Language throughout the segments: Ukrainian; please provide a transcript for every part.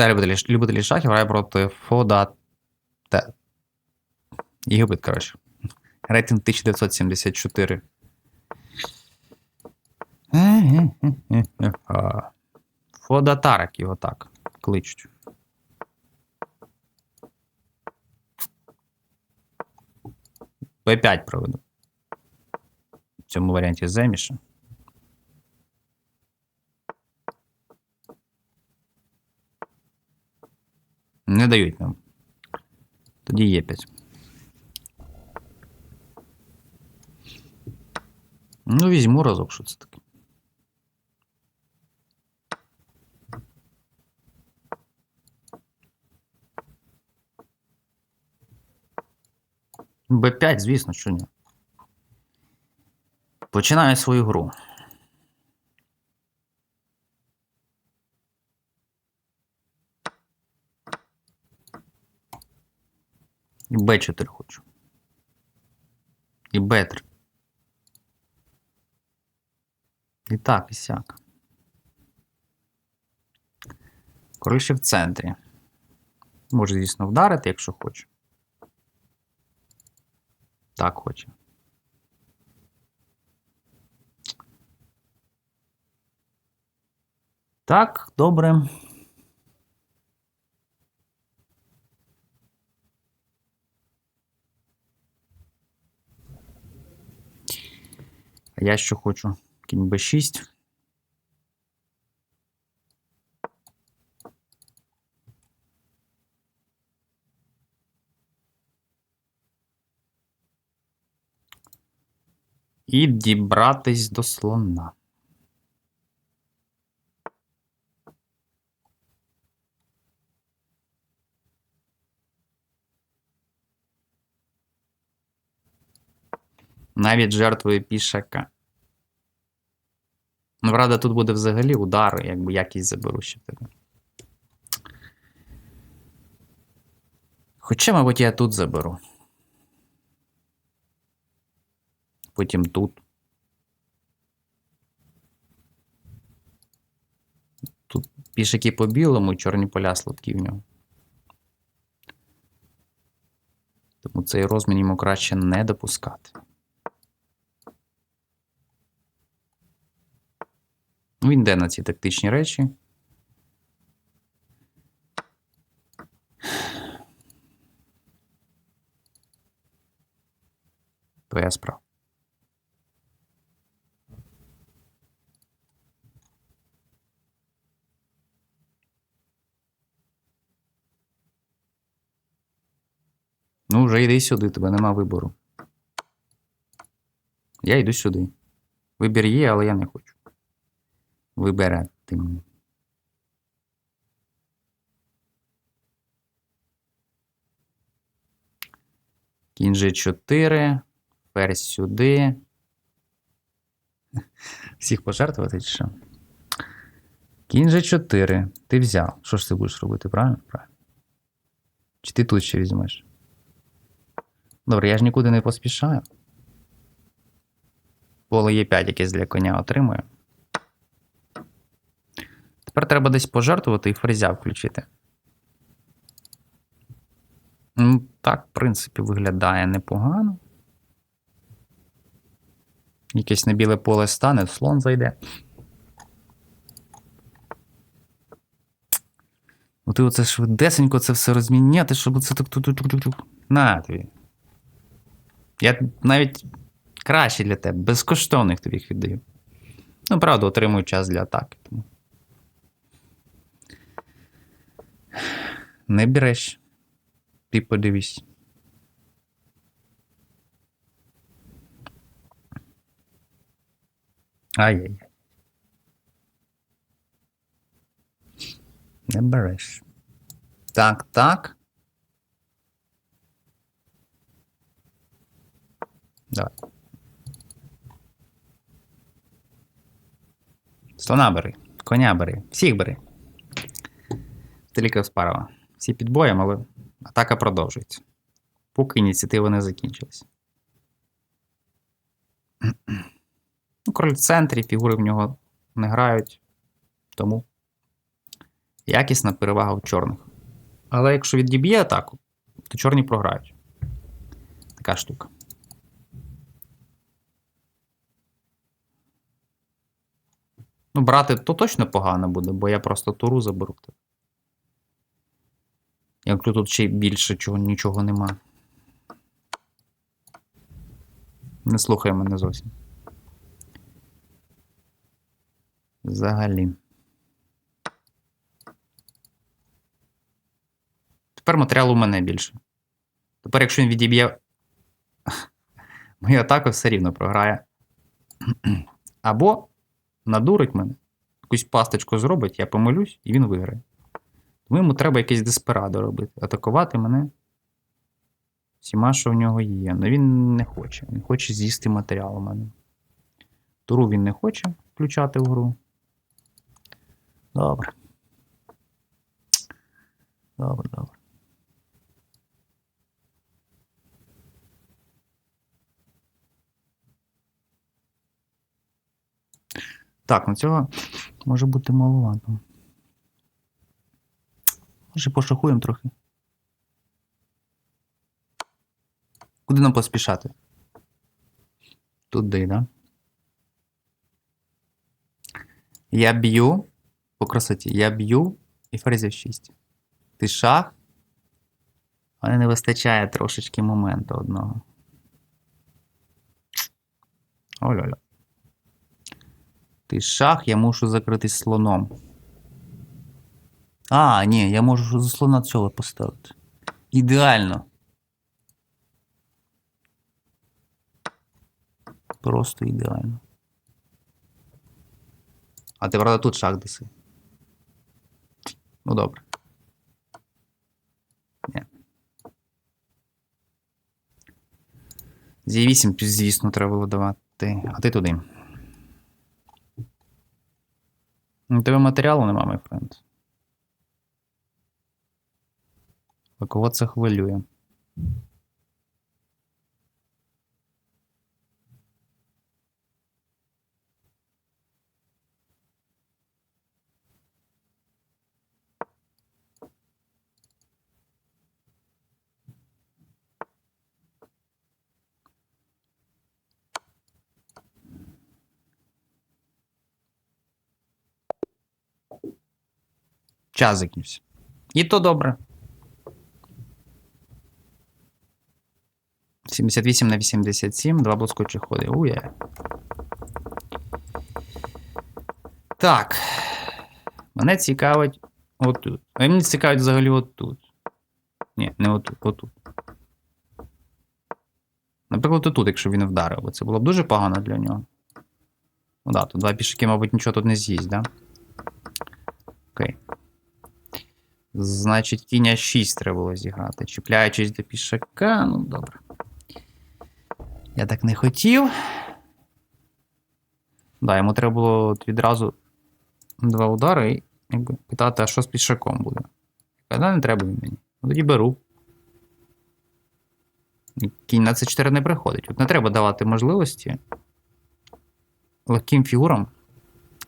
Віталій любителі, любителі шахів грає проти Фода Т. Єгипет, коротше. Рейтинг 1974. Е-е-е-е-е. Фода Тарак його так кличуть. Б5 проведу. В цьому варіанті земіша. Не дають нам. Тоді є 5. Ну, візьму разок, що це таке. Б5, звісно, що ні. Починаю свою гру. І Б4 хочу. І Б3. І так, і сяк. Король в центрі. Може, звісно, вдарити, якщо хоче. Так хоче. Так, добре. А я що хочу? Кінь Б6. І дібратись до слона. Навіть жертвою пішака. Ну, правда, тут буде взагалі удар, якби якість заберу ще тебе. Хоча, мабуть, я тут заберу. Потім тут. Тут пішаки по білому, чорні поля сладкі в нього. Тому цей розмін йому краще не допускати. Він йде на ці тактичні речі. Твоя справа. Ну, вже йди сюди, тебе нема вибору. Я йду сюди. Вибір є, але я не хочу. Вибирати. мені. Кінь G4. Ферзь сюди. Всіх пожертвувати чи що? Кінь G4. Ти взяв. Що ж ти будеш робити, правильно? Правильно. Чи ти тут ще візьмеш? Добре, я ж нікуди не поспішаю. Поле Е5 якесь для коня отримую. Тепер треба десь пожертвувати і фрезя включити. Ну, Так, в принципі, виглядає непогано. Якесь на біле поле стане, слон зайде. Ну ти оце швидесенько це все розміняти, щоб це так тук-тук-тук-тук. На тобі. Я навіть краще для тебе, безкоштовних тобі їх віддаю. Ну, правда, отримую час для атаки. Тому. Не береш. Ти подивись. Ай-яй-яй. Не береш. Так, так. Давай. Слона бери, коня бери, всіх бери. Тільки Спарова. Всі під боєм, але атака продовжується. Поки ініціатива не закінчилась. Ну, король в центрі, фігури в нього не грають. Тому Якісна перевага в чорних. Але якщо відіб'є атаку, то чорні програють. Така штука. Ну, брати то точно погано буде, бо я просто туру заберу. Якщо тут ще більше чого, нічого нема. Не слухай мене зовсім. Взагалі. Тепер матеріалу у мене більше. Тепер, якщо він відіб'є мою атаку, все рівно програє. Або надурить мене, якусь пасточку зробить, я помилюсь, і він виграє. Тому йому треба якесь деспирадо робити. Атакувати мене всіма, що в нього є. Але він не хоче. Він хоче з'їсти матеріал у мене. Туру він не хоче включати в гру. Добре. Добре, добре. Так, ну цього може бути маловато. Може, пошахуємо трохи. Куди нам поспішати? Туди, да? Я б'ю по красоті. Я б'ю і ферзів 6. Ти шах. Але не вистачає трошечки моменту одного. Оля-ля. Ти шах, я мушу закритись слоном. А, ні, я можу за слона цього поставити. Ідеально. Просто ідеально. А ти, правда, тут шах даси. Ну добре. Ні. Зі 8, звісно, треба було давати. А ти туди. У тебе матеріалу нема, мій френд. А кого це хвилює? Час закінчився. І то добре. 78 на 87, два блискучі ходи. Ує. Так. Мене цікавить отут. А мені цікавить взагалі отут. Ні, не отут, отут. Наприклад, отут, якщо він вдарив, бо це було б дуже погано для нього. Ну да, тут два пішки, мабуть, нічого тут не з'їсть, да? Окей. Значить, кінь 6 треба було зіграти. Чіпляючись до пішака, ну добре. Я так не хотів. Да, йому треба було відразу два удари і якби, питати, а що з пішаком буде. Каза, не треба він мені. Ну тоді беру. Кінь на С4 не приходить. От не треба давати можливості легким фігурам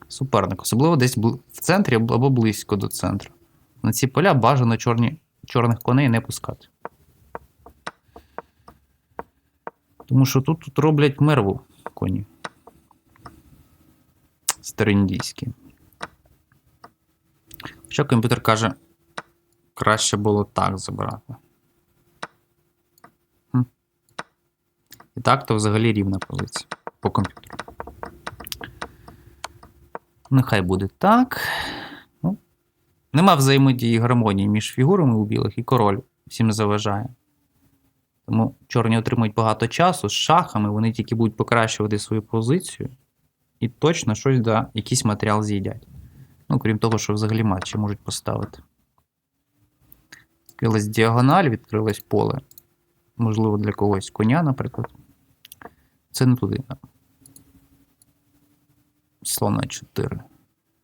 супернику, особливо десь в центрі або близько до центру. На ці поля бажано чорні, чорних коней не пускати. Тому що тут, тут роблять мерву коні. Стариндійські. Що комп'ютер каже, краще було так забирати. Хм. І так, то взагалі рівна позиція по комп'ютеру. Нехай буде так. Ну, Нема взаємодії гармонії між фігурами у білих і король всім заважає. Тому чорні отримують багато часу з шахами, вони тільки будуть покращувати свою позицію і точно щось да, якийсь матеріал з'їдять. Ну, крім того, що взагалі матчі можуть поставити. Відкрилась діагональ, відкрилось поле. Можливо, для когось коня, наприклад. Це не туди. Слона 4.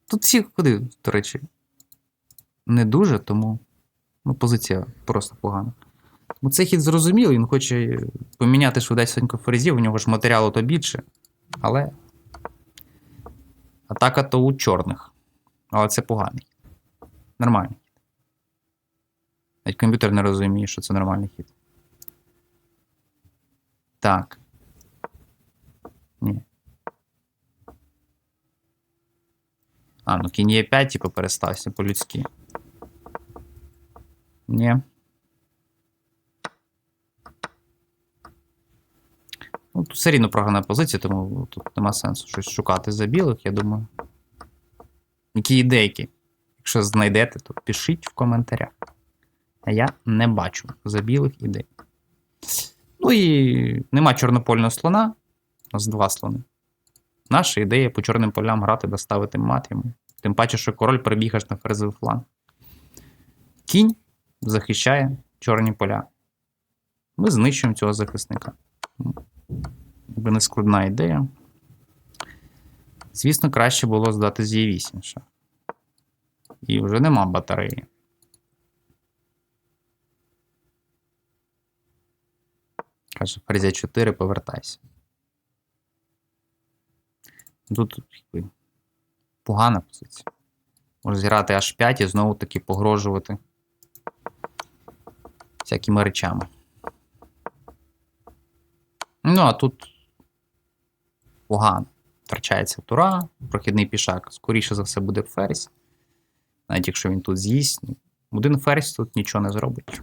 Тут всі ходи, до речі, не дуже, тому ну, позиція просто погана. Ну, цей хід зрозумілий, він хоче поміняти швидесенько ферзів, у нього ж матеріалу то більше. Але. Атака то у чорних. Але це поганий. Нормальний хід. Навіть комп'ютер не розуміє, що це нормальний хід. Так. Ні. А, ну кінь є 5, типу, перестався по-людськи. Ні. Ну, тут все рівно програна позиція, тому тут нема сенсу щось шукати за білих, я думаю. Які ідейки? Якщо знайдете, то пишіть в коментарях. А я не бачу за білих ідей. Ну і нема чорнопольного слона. У нас два слони. Наша ідея по чорним полям грати, доставити мат йому. Тим паче, що король перебіг аж на ферзовий фланг. Кінь захищає чорні поля. Ми знищуємо цього захисника. Якби не складна ідея. Звісно, краще було здати з Е8 ще. І вже нема батареї. Каже, ферзя 4, повертайся. Тут, тут якби, погана позиція. Може зіграти H5 і знову таки погрожувати всякими речами. Ну, а тут погано. Втрачається тура, прохідний пішак. Скоріше за все буде ферзь. Навіть якщо він тут з'їсть. ну, Один ферзь тут нічого не зробить.